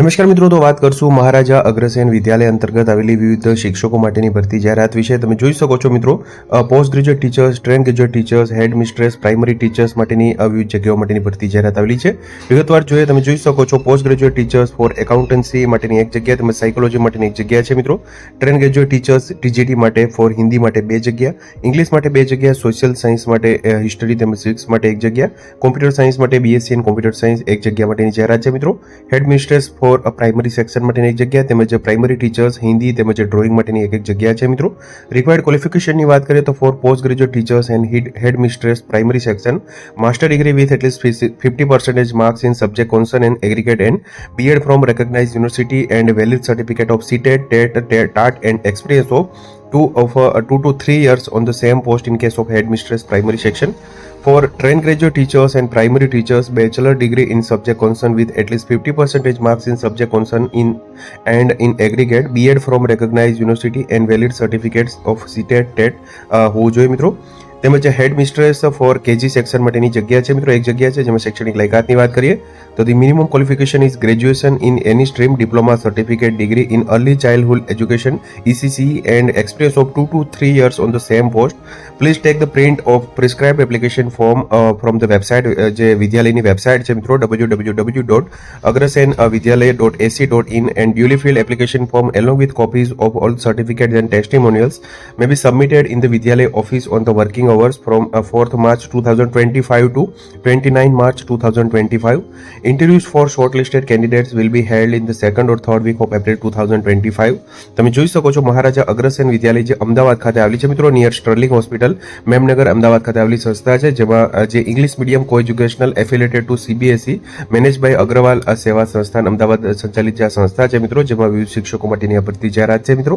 નમસ્કાર મિત્રો તો વાત કરશું મહારાજા અગ્રસેન વિદ્યાલય અંતર્ગત આવેલી વિવિધ શિક્ષકો માટેની ભરતી જાહેરાત વિશે તમે જોઈ શકો છો મિત્રો post graduate teachers train graduate teachers headmistress primary teachers માટેની વિવિધ જગ્યાઓ માટેની ભરતી જાહેરાત આવેલી છે વિગતવાર જોઈએ તમે જોઈ શકો છો post graduate teachers for accountancy માટેની એક જગ્યા તેમજ સાયકોલોજી માટેની એક જગ્યા છે મિત્રો ટ્રેન ગ્રેજ્યુએટ ટીચર્સ ટીજીટી માટે ફોર હિન્દી માટે બે જગ્યા ઇંગ્લિશ માટે બે જગ્યા સોશિયલ સાયન્સ માટે હિસ્ટરી તેમજ સિક્સ માટે એક જગ્યા કોમ્પ્યુટર સાયન્સ માટે બીએસસી એન્ડ કોમ્પ્યુટર સાયન્સ એક જગ્યા માટેની જાહેરાત છે મિત્રો headmistress for primary section માટેની એક જગ્યા તેમજ પ્રાઇમરી ટીચર્સ હિન્દી તેમજ ડ્રોઈંગ માટેની એક એક જગ્યા છે મિત્રો રિક્વાયર્ડ ક્વોલિફિકેશનની વાત કરીએ તો for post graduate teachers and headmistress primary section master degree with at least fifty percentage marks in subject concern and aggregate and BEd from recognise university and valid certificate of CTET TET TAT and experience of two of uh, two to three years on the same post in case of headmistress primary section For trained graduate teachers and primary teachers, bachelor degree in subject concerned with at least 50% marks in subject concerned in and in aggregate BEd from recognized university and valid certificates of CTET, TET, હોવું જોઈએ મિત્રો તેમજ headmistress for KG section માટેની જગ્યા છે મિત્રો એક જગ્યા છે જેમાં શૈક્ષણિક લાયકાતની વાત કરીએ તો the minimum qualification is graduation in any stream diploma certificate degree in early childhood education ECC and express of two to three years on the same post please take the print of prescribe application form from the website જે વિદ્યાલયની website છે મિત્રો W W W dot Agrasen Vidyalaya dot ac dot in and duly filled application form along with copies of all certificate and testimonials May be submitted in the Vidyalaya office on the working hours from uh, 4th March 2025 to 29 March 2025. Interviews for shortlisted candidates will be held in the second or third week of April 2025. તમે જોઈ શકો છો મહારાજા અગ્રસેન વિદ્યાલય જે અમદાવાદ ખાતે આવેલી છે મિત્રો near Sterling hospital Memnagar Ahmedabad ખાતે આવેલી સંસ્થા છે જેમાં જે English medium coeducational affiliated to CBSE by Agrawal Seva Sansthan Ahmedabad સંચાલિત જે આ સંસ્થા છે મિત્રો જેમાં વિવિધ શિક્ષકો માટેની આ ભરતી જાહેરાત છે મિત્રો